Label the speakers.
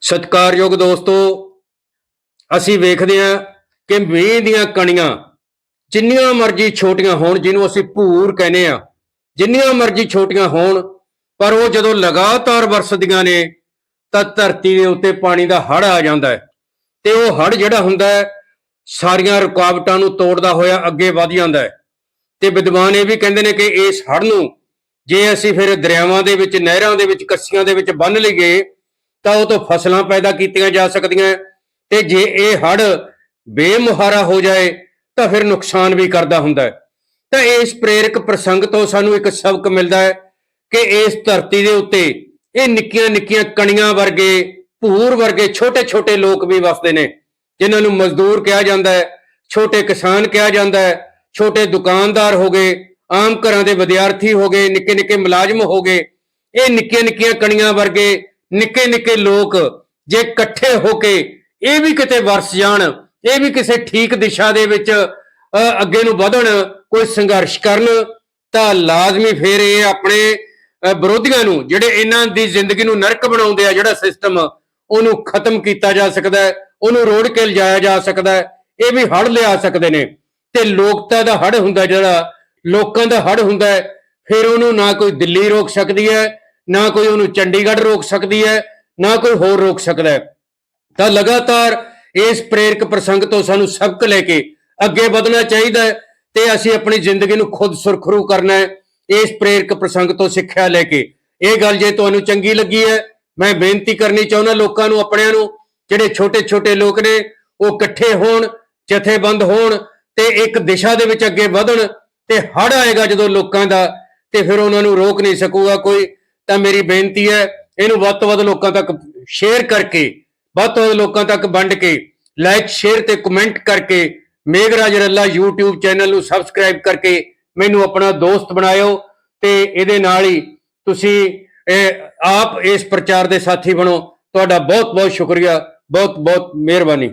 Speaker 1: ਸਤਿਕਾਰਯੋਗ ਦੋਸਤੋ, ਅਸੀਂ ਵੇਖਦੇ ਹਾਂ ਕਿ ਮੀਂਹ ਦੀਆਂ ਕਣੀਆਂ ਜਿੰਨੀਆਂ ਮਰਜ਼ੀ ਛੋਟੀਆਂ ਹੋਣ, ਜਿਹਨੂੰ ਅਸੀਂ ਭੂਰ ਕਹਿੰਦੇ ਆ ਜਿੰਨੀਆਂ ਮਰਜ਼ੀ ਛੋਟੀਆਂ ਹੋਣ, ਪਰ ਉਹ ਜਦੋਂ ਲਗਾਤਾਰ ਵਰਸਦੀਆਂ ਨੇ, ਤਾਂ ਧਰਤੀ ਦੇ ਉੱਤੇ ਪਾਣੀ ਦਾ ਹੜ ਆ ਜਾਂਦਾ ਹੈ। ਤੇ ਉਹ ਹੜ ਜਿਹੜਾ ਹੁੰਦਾ ਹੈ, ਸਾਰੀਆਂ ਰੁਕਾਵਟਾਂ ਨੂੰ ਤੋੜਦਾ ਹੋਇਆ ਅੱਗੇ ਵਧ ਜਾਂਦਾ ਹੈ। ਤੇ ਵਿਦਵਾਨ ਇਹ ਵੀ ਕਹਿੰਦੇ ਨੇ ਕਿ ਇਸ ਹੜ ਨੂੰ ਜੇ ਅਸੀਂ ਫਿਰ ਦਰਿਆਵਾਂ ਦੇ ਵਿੱਚ, ਨਹਿਰਾਂ ਦੇ ਵਿੱਚ, ਕੱਸੀਆਂ ਦੇ ਵਿੱਚ ਬੰਨ ਲਈਏ ਤਾਂ ਉਹ ਤੋਂ ਫਸਲਾਂ ਪੈਦਾ ਕੀਤੀਆਂ ਜਾ ਸਕਦੀਆਂ ਤੇ ਜੇ ਇਹ ਹੜ ਬੇਮੁਹਾਰਾ ਹੋ ਜਾਏ, ਤਾਂ ਫਿਰ ਨੁਕਸਾਨ ਵੀ ਕਰਦਾ ਹੁੰਦਾ ਹੈ। ਤਾਂ ਇਸ ਪ੍ਰੇਰਕ ਪ੍ਰਸੰਗ ਤੋਂ ਸਾਨੂੰ ਇੱਕ ਸਬਕ ਮਿਲਦਾ ਹੈ ਕਿ ਇਸ ਧਰਤੀ ਦੇ ਉੱਤੇ ਇਹ ਨਿੱਕੀਆਂ ਨਿੱਕੀਆਂ ਕਣੀਆਂ ਵਰਗੇ, ਭੂਰ ਵਰਗੇ ਛੋਟੇ ਛੋਟੇ ਲੋਕ ਵੀ ਵਸਦੇ ਨੇ, ਜਿਨ੍ਹਾਂ ਨੂੰ ਮਜ਼ਦੂਰ ਕਿਹਾ ਜਾਂਦਾ ਹੈ, ਛੋਟੇ ਕਿਸਾਨ ਕਿਹਾ ਜਾਂਦਾ ਹੈ, ਛੋਟੇ ਦੁਕਾਨਦਾਰ ਹੋ ਗਏ, ਆਮ ਘਰਾਂ ਦੇ ਵਿਦਿਆਰਥੀ ਹੋ ਗਏ ਨਿੱਕੇ ਨਿੱਕੇ ਮੁਲਾਜ਼ਮ ਹੋ ਗਏ। ਇਹ ਨਿੱਕੀਆਂ ਨਿੱਕੀਆਂ ਕਣੀਆਂ ਵਰਗੇ ਨਿੱਕੇ ਨਿੱਕੇ ਲੋਕ ਜੇ ਇਕੱਠੇ ਹੋ ਕੇ ਇਹ ਵੀ ਕਿਤੇ ਵਰਸ ਜਾਣ, ਇਹ ਵੀ ਕਿਸੇ ਠੀਕ ਦਿਸ਼ਾ ਦੇ ਵਿੱਚ ਅੱਗੇ ਨੂੰ ਵਧਣ, ਕੋਈ ਸੰਘਰਸ਼ ਕਰਨ, ਤਾਂ ਲਾਜ਼ਮੀ ਫੇਰ ਇਹ ਆਪਣੇ ਵਿਰੋਧੀਆਂ ਨੂੰ, ਜਿਹੜੇ ਇਹਨਾਂ ਦੀ ਜ਼ਿੰਦਗੀ ਨੂੰ ਨਰਕ ਬਣਾਉਂਦੇ ਆ ਜਿਹੜਾ ਸਿਸਟਮ ਉਹਨੂੰ ਖਤਮ ਕੀਤਾ ਜਾ ਸਕਦਾ ਹੈ, ਉਹਨੂੰ ਰੋੜ ਕੇ ਲਿਜਾਇਆ ਜਾ ਸਕਦਾ ਹੈ, ਇਹ ਵੀ ਹੜ ਲਿਆ ਸਕਦੇ ਨੇ। ਤੇ ਲੋਕਤਾ ਦਾ ਹੜ ਹੁੰਦਾ ਜਿਹੜਾ, ਲੋਕਾਂ ਦਾ ਹੜ ਹੁੰਦਾ ਹੈ, ਫਿਰ ਉਹਨੂੰ ਨਾ ਕੋਈ ਦਿੱਲੀ ਰੋਕ ਸਕਦੀ ਹੈ ਨਾ ਕੋਈ ਉਹਨੂੰ ਚੰਡੀਗੜ੍ਹ ਰੋਕ ਸਕਦੀ ਹੈ, ਨਾ ਕੋਈ ਹੋਰ ਰੋਕ ਸਕਦਾ ਹੈ। ਤਾਂ ਲਗਾਤਾਰ ਇਸ ਪ੍ਰੇਰਕ ਪ੍ਰਸੰਗ ਤੋਂ ਸਾਨੂੰ ਸਬਕ ਲੈ ਕੇ ਅੱਗੇ ਵਧਣਾ ਚਾਹੀਦਾ ਹੈ ਤੇ ਅਸੀਂ ਆਪਣੀ ਜ਼ਿੰਦਗੀ ਨੂੰ ਖੁਦ ਸੁਰਖਰੂ ਕਰਨਾ ਹੈ ਇਸ ਪ੍ਰੇਰਕ ਪ੍ਰਸੰਗ ਤੋਂ ਸਿੱਖਿਆ ਲੈ ਕੇ। ਇਹ ਗੱਲ ਜੇ ਤੁਹਾਨੂੰ ਚੰਗੀ ਲੱਗੀ ਹੈ, ਮੈਂ ਬੇਨਤੀ ਕਰਨੀ ਚਾਹੁੰਦਾ ਲੋਕਾਂ ਨੂੰ, ਆਪਣਿਆਂ ਨੂੰ, ਜਿਹੜੇ ਛੋਟੇ-ਛੋਟੇ ਲੋਕ ਨੇ, ਉਹ ਇਕੱਠੇ ਹੋਣ, ਜਥੇਬੰਦ ਹੋਣ ਤੇ ਇੱਕ ਦਿਸ਼ਾ ਦੇ ਵਿੱਚ ਅੱਗੇ ਵਧਣ ਤੇ ਹੜ ਆਏਗਾ ਜਦੋਂ ਲੋਕਾਂ ਦਾ ਤੇ ਫਿਰ ਉਹਨਾਂ ਨੂੰ ਰੋਕ ਨਹੀਂ ਸਕੂਗਾ ਕੋਈ। ਤਾਂ ਮੇਰੀ ਬੇਨਤੀ ਹੈ, ਇਹਨੂੰ ਵੱਧ ਤੋਂ ਵੱਧ ਲੋਕਾਂ ਤੱਕ ਸ਼ੇਅਰ ਕਰਕੇ, ਵੱਧ ਤੋਂ ਵੱਧ ਲੋਕਾਂ ਤੱਕ ਵੰਡ ਕੇ ਲਾਈਕ ਸ਼ੇਅਰ ਤੇ ਕਮੈਂਟ ਕਰਕੇ, ਮੇਘਰਾਜ ਰੱਲਾ YouTube ਚੈਨਲ ਨੂੰ ਸਬਸਕ੍ਰਾਈਬ ਕਰਕੇ ਮੈਨੂੰ ਆਪਣਾ ਦੋਸਤ ਬਣਾਇਓ ਤੇ ਇਹਦੇ ਨਾਲ ਹੀ ਤੁਸੀਂ ਆਪ ਇਸ ਪ੍ਰਚਾਰ ਦੇ ਸਾਥੀ ਬਣੋ। ਤੁਹਾਡਾ ਬਹੁਤ ਬਹੁਤ ਸ਼ੁਕਰੀਆ ਬਹੁਤ ਬਹੁਤ ਮਿਹਰਬਾਨੀ।